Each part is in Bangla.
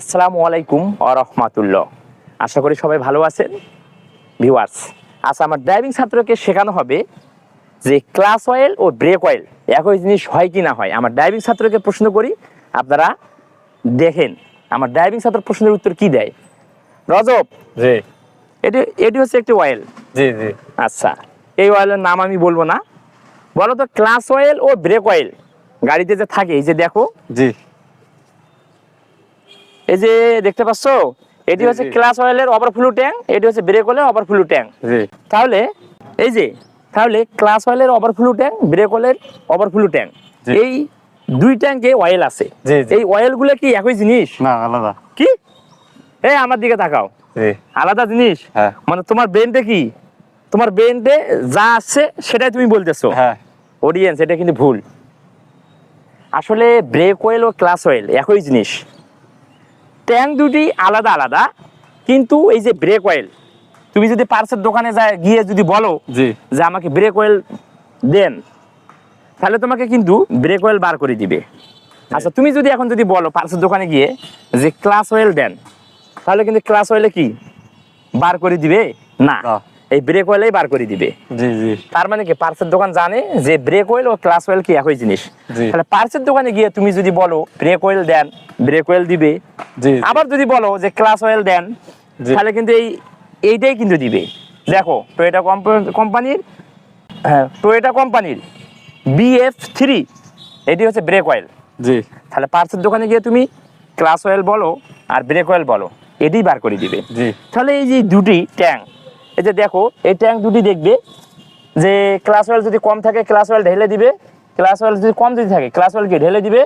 আসসালামু আলাইকুম রহমাতুল্লাহ। আশা করি সবাই ভালো আছেন। ভিউয়ার্স আচ্ছা আমার ড্রাইভিং ছাত্রকে শেখানো হবে যে ক্লাস অয়েল ও ব্রেক অয়েল একই জিনিস হয় কি না হয়। আমার ড্রাইভিং ছাত্রকে প্রশ্ন করি আপনারা দেখেন আমার ড্রাইভিং ছাত্র প্রশ্নের উত্তর কি দেয়। রজব জি। এটি এটি হচ্ছে একটি অয়েল জি জি। আচ্ছা এই অয়েলের নাম আমি বলব না। বলো তো ক্লাস অয়েল ও ব্রেক অয়েল গাড়িতে যে থাকে এই যে দেখো। জি। এই যে দেখতে পাচ্ছ? এটি হচ্ছে। ক্লাস অয়েলের ওভারফ্লো ট্যাঙ্ক এটি হচ্ছে ব্রেক অয়েলের ওভারফ্লো ট্যাঙ্ক জি। তাহলে এই যে তাহলে ক্লাস অয়েলের ওভারফ্লো ট্যাঙ্ক ব্রেক অয়েলের ওভারফ্লো ট্যাঙ্ক এই দুই ট্যাঙ্কে অয়েল আছে। এই অয়েলগুলো কি একই জিনিস? না আলাদা। কি? এই আমার দিকে তাকাও। আলাদা জিনিস? হ্যাঁ। মানে তোমার ব্রেনটে কি? তোমার ব্রেনটে যা আসছে সেটাই তুমি বলতেছো। হ্যাঁ। অডিয়েন্স এটা কিন্তু ভুল। আসলে ব্রেক অয়েল ও ক্লাস অয়েল একই জিনিস। ট্যাঙ্ক দুটি আলাদা আলাদা কিন্তু এই যে ব্রেক অয়েল তুমি যদি পার্সের দোকানে যায় গিয়ে যদি বলো যে আমাকে ব্রেক অয়েল দেন তাহলে তোমাকে কিন্তু ব্রেক অয়েল বার করে দিবে। আচ্ছা তুমি যদি এখন যদি বলো পার্সের দোকানে গিয়ে যে ক্লাস অয়েল দেন তাহলে কিন্তু ক্লাস অয়েলে কি? বার করে দিবে? না। এই ব্রেক অয়েলেই বার করে দিবে। জি জি। তার মানে কি পার্সের দোকান জানে যে ব্রেক অয়েল ও ক্লাস অয়েল কি একই জিনিস। তাহলে পার্সের দোকানে গিয়ে তুমি যদি বলো ব্রেক অয়েল দেন ব্রেক অয়েল দিবে। আবার যদি বলো যে ক্লাস অয়েল দেন তাহলে কিন্তু এই এইটাই কিন্তু দিবে। দেখো টয়োটা কোম্পানির হ্যাঁ টয়োটা কোম্পানির বিএফ থ্রি এটি হচ্ছে ব্রেক অয়েল জি। তাহলে পার্সের দোকানে গিয়ে তুমি ক্লাস অয়েল বলো আর ব্রেক অয়েল বলো এটি বার করে দিবে। জি। তাহলে এই যে দুটি ট্যাঙ্ক এই যে দেখো এই ট্যাঙ্ক দুটি দেখবে যে ক্লাস অয়েল যদি কম থাকে ক্লাস অয়েল ঢেলে দিবে ক্লাস অয়েল যদি কম যদি থাকে ক্লাস অয়েল কি ঢেলে দিবে?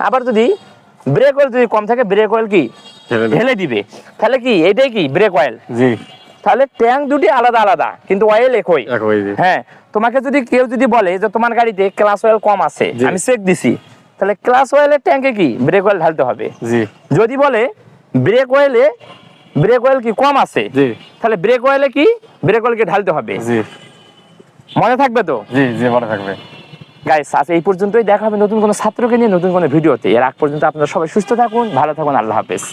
আবার যদি ব্রেক অয়েল যদি কম থাকে ব্রেক অয়েল কি ঢেলে দিবে। তাহলে কি এটাই কি ব্রেক অয়েল জি। তাহলে ট্যাঙ্ক দুটি আলাদা আলাদা কিন্তু অয়েল একই। হ্যাঁ তোমাকে যদি কেউ যদি বলে যে তোমার গাড়িতে ক্লাস অয়েল কম আছে আমি চেক দিছি তাহলে ক্লাস অয়েলের ট্যাঙ্কে কি ব্রেক অয়েল ঢালতে হবে? যদি বলে ব্রেক অয়েলে ব্রেক অয়েল কি কম আছে? তাহলে ব্রেক অয়েলে কি? ব্রেক অয়েলকে ঢালতে হবে। মনে থাকবে তো? জি জি মনে থাকবে। গাইস আজ এই পর্যন্তই। দেখা হবে নতুন কোনো ছাত্রকে নিয়ে নতুন কোনো ভিডিওতে। এর আগ পর্যন্ত আপনারা সবাই সুস্থ থাকুন ভালো থাকুন আল্লাহ হাফেজ।